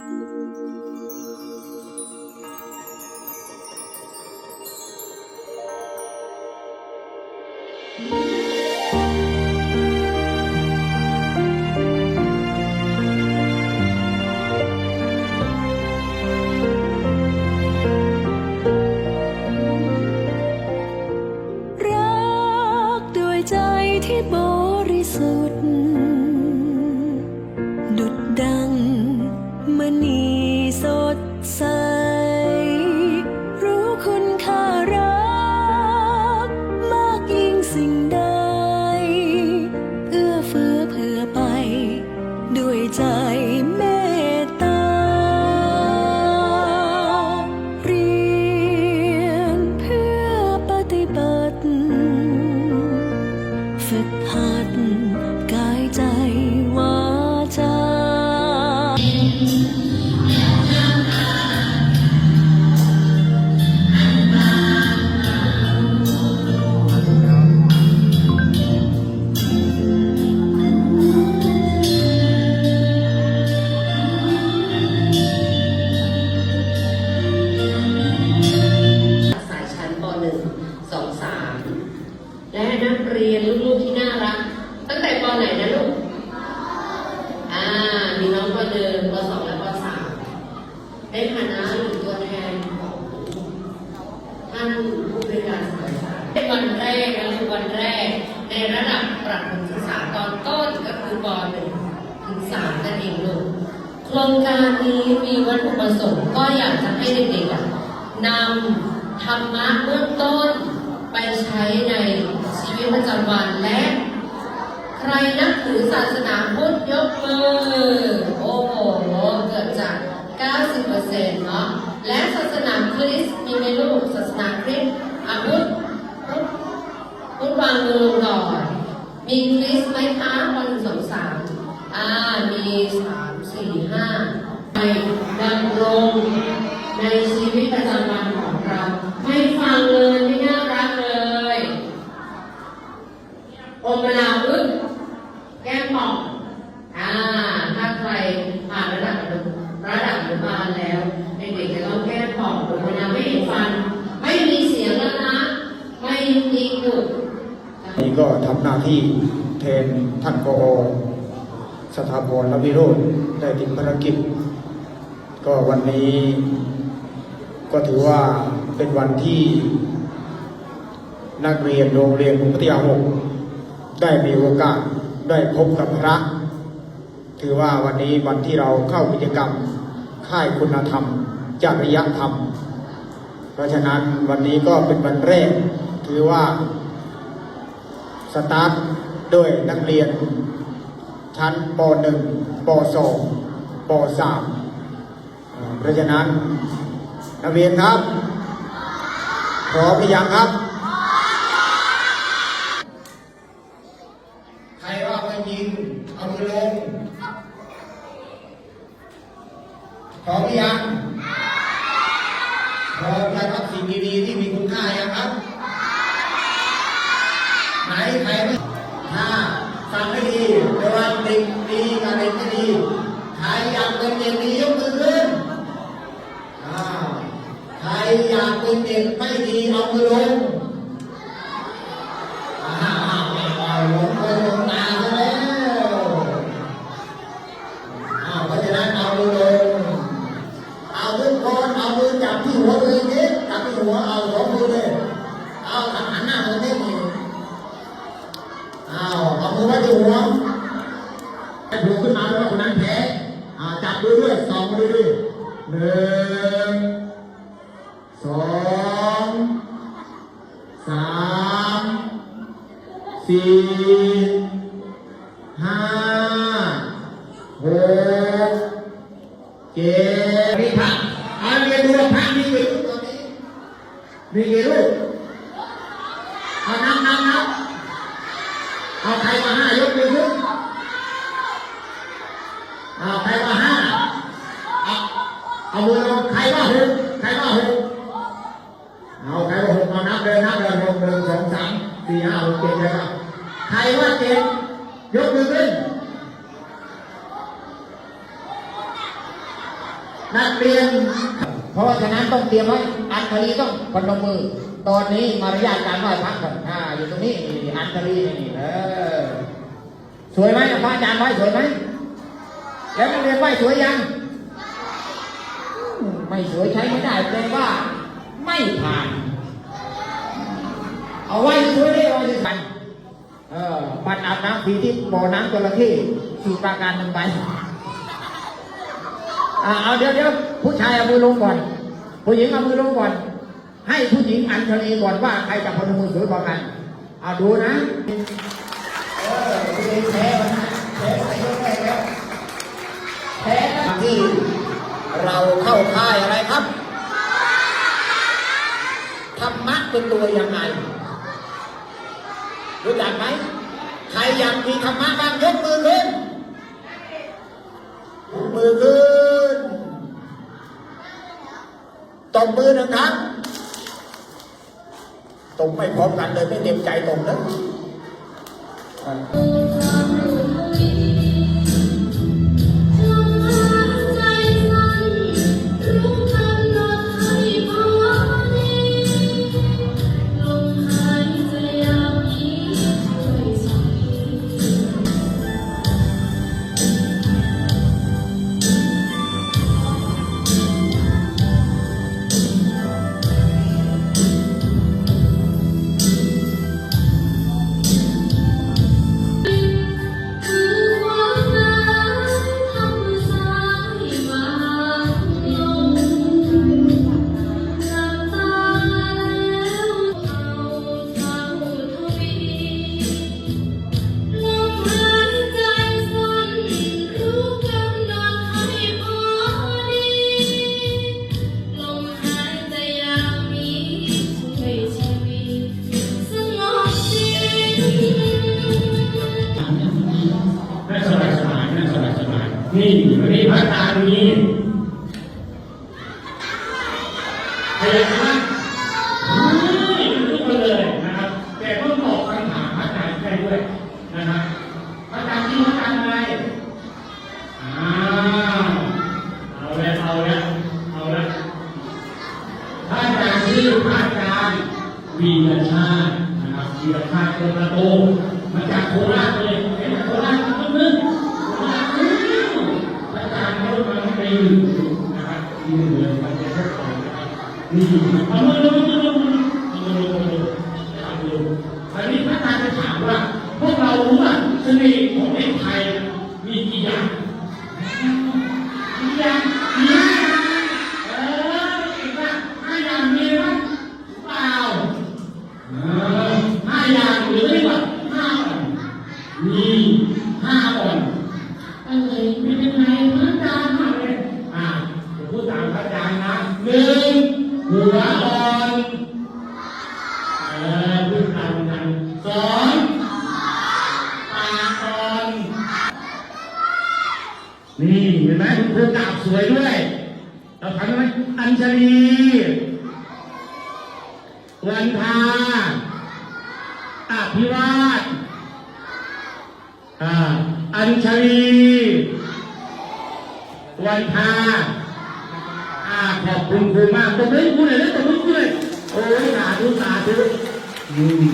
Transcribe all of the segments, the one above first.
呜。 และนักเรียนลูกๆที่น่ารัก ตั้งแต่ปไหนนะลูก อ่า มีน้องป .1 ป .2 และป .3 ในฐานะหนึ่งตัวแทนของท่านผู้บริการสายสารเป็นวันแรกนะคือวันแรก ในระดับประถมศึกษาตอนต้นก็คือป .1 ถึง3นั่นเองลูกโครงการนี้มีวัตถุประสงค์ก็อยากจะให้เด็กๆนำธรรมะเบื้องต้นไปใช้ในชีวิต ประจำวันและ ใครนับถือศาสนาพุทธยกมือ โอ้โห เกิดจาก 90%เนาะ และศาสนาคริสต์มีไหมลูกศาสนาคริสต์อาพุทธพุทธวางมือก่อน มีคริสต์ไหมคะวันสองสามอ่า มีสามสี่ห้าไปดำรงในชีวิตประจำวันของเรา ไม่ฟังเลยไม่น่ารักเลย อมมะนาวอึ้งแก้มป่องอ่า ถ้าใครผ่านระดับอนุระดับอนุบาลแล้ว เด็กๆจะต้องแก้มป่องอมมะนาวไม่เห็นฟัน ไม่มีเสียงแล้วนะ ไม่มีกลุ่ม นี่ก็ทำหน้าที่แทนท่านกอ สถาพรและวิโรธได้ติดภารกิจ ก็วันนี้ก็ถือว่าเป็นวันที่นักเรียนโรงเรียนกรุงพัทยาหกได้มีโอกาสได้พบกับพระ ถือว่าวันนี้วันที่เราเข้ากิจกรรม ค่ายคุณธรรม จริยธรรม เพราะฉะนั้นวันนี้ก็เป็นวันแรก ถือว่า สตาร์ทด้วยนักเรียน ชั้นป .1 ป .2 ป .3 เพราะฉะนั้นนักเรียนครับพร้อมหรือยังครับ ใครว่าไม่ยิง เอามือลง พร้อมหรือยัง พร้อมจะรับสิ่งดีๆที่มีคุณค่ายังครับ ไหนใครไม่ถ้าฟังไม่ดีระวังเด็กดีกับเด็กไม่ดีใครอยาก เป็นเด็กดียกมือขึ้นอ้าวใครอยากเป็นเด็กไม่ดีเอามือลงอ้าวอ้าวอ้าวลงไปลงตาซะแล้วอ้าวเพราะฉะนั้นเอามือลงเอาทุกคนเอามือจับที่หัวเลยนิดจับที่หัวเอาสองมือเลยเอาหันหน้ามาเต้นเองอ้าวเอามือไว้ที่หัวดูขึ้นมาแล้วว่าคนนั้นแพ้ อ่าจับมือด้วยสองมือด้วยหนึ่งสองสามสี่ห้าหกเจ็ดนี่พระอาเรียนดูว่าพระมีกี่ลูกตอนนี้มีกี่ลูกเอานับนับนับเอาใครมาห้ายกมือขึ้นเอาใครมาห้าเอามือลงใครว่า หกใครว่าหกเอาใครว่าหกมานับเลยนับเลยหกหนึ่งสองสามสี่ห้าหกเจ็ดเลยครับใครว่าเจ็ดยกมือขึ้นนักเรียน เพราะฉะนั้นต้องเตรียมไว้อัญชลีต้องพนมมือ ตอนนี้มารยาทการไหว้พระก่อนอ่าอยู่ตรงนี้อัญชลีนี่เออสวยไหมพระอาจารย์ไหว้สวยไหมแล้วนักเรียนไหว้สวยยัง ไม่สวยใช้ไม่ได้แปลว่า ไม่ผ่าน เอาไว้สวยได้ไว้สวยเออบัตรอาบน้ำฟรีที่บ่อน้ำจระเข้สู่ปราการหนึ่งใบอ่าเอาเดี๋ยวเดี๋ยวผู้ชายเอามือลงก่อน ผู้หญิงเอามือลงก่อน ให้ผู้หญิงอัญเชลีก่อนว่าใครจะพนมมือสวยกว่ากันเอาดูนะเออแพ้แพ้ไปเยอะไปแล้วแพ้ที่ เราเข้าค่ายอะไรครับ ธรรมะเป็นตัวยังไง รู้จักไหม ใครอยากมีธรรมะบ้างยกมือขึ้น มือขึ้นตบมือหนึ่งครั้งตบไม่พร้อมกันเลยไม่เต็มใจตบนะ นะครับพระอาจารย์ที่พระอาจารย์อะไรอ้าวเอาแล้วเอาแล้วเอาแล้วพระอาจารย์ชื่อพระอาจารย์วีรชาตินะครับวีรชาติโคตรโตมาจากโคราชเลยเห็นโคราชนิดนึงโคราชนิดนึงพระอาจารย์เขามาให้ไปอยู่นะครับที่เหนือมันจะเข้าไปนะครับนี่เอามือลงมือลงมือเอามือลงมือลงเอามือลงอันนี้พระอาจารย์จะถามว่าพว เรารู้ว่าเสน่ห์ของเด็กไทยมีกี่อย่างกี่อย่างมีห้าอย่างเออเก่งมากห้าอย่างมีไหมเปล่าเออห้าอย่างหรือเรียกว่าห้าอ่อนมีห้าอ่อนเอ้ยมีเป็นไงพระอาจารย์มาเลยอ่าเดี๋ยวพูดตามพระอาจารย์นะหนึ่งหัวอ่อนเออพูดตามกันสองปากอ่อน นี่เห็นไหมคุณครูกราบสวยด้วยเราทำไหมอัญชลีวันทาอภิวาทอ่าอัญชลีวันทาอ่าขอบคุณครูมากตบมือครูหน่อยนะตบมือครูหน่อยโอ้ยสาธุสาธุอืม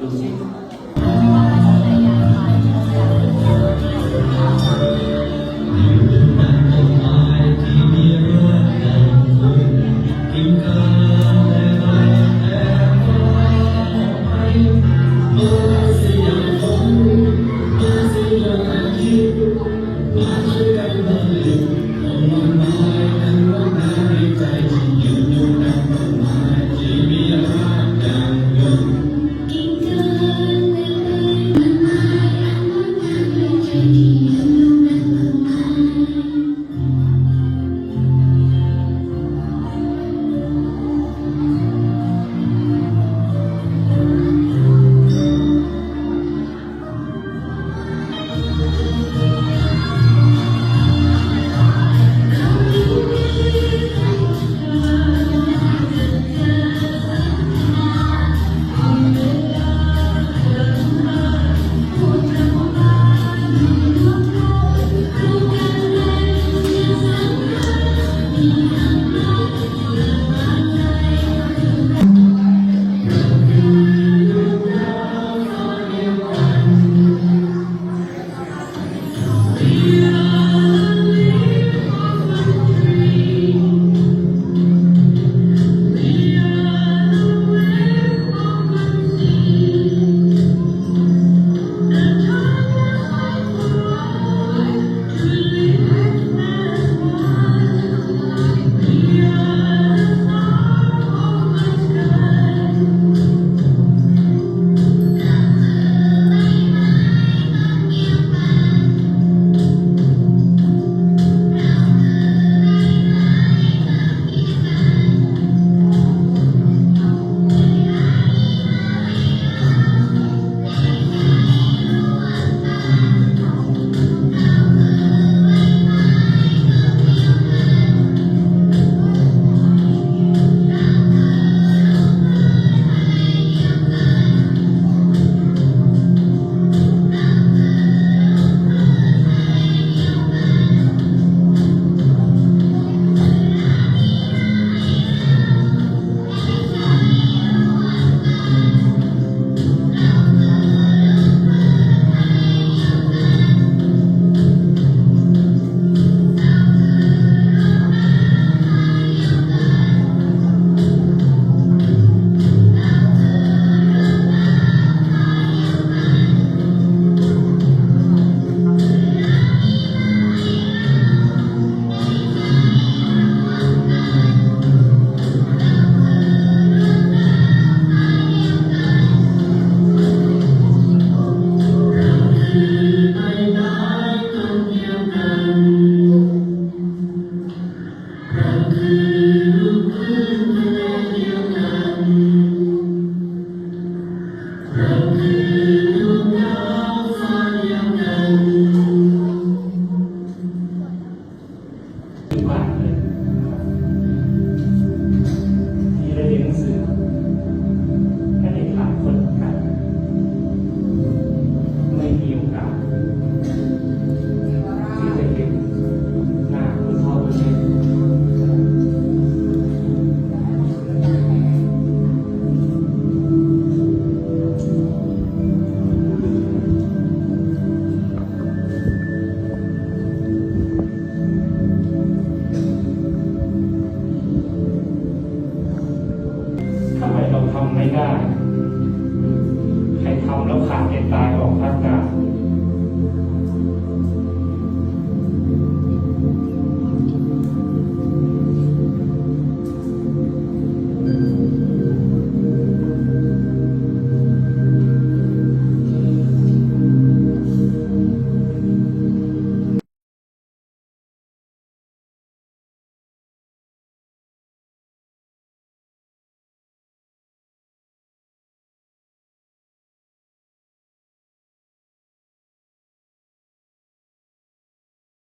Gracias.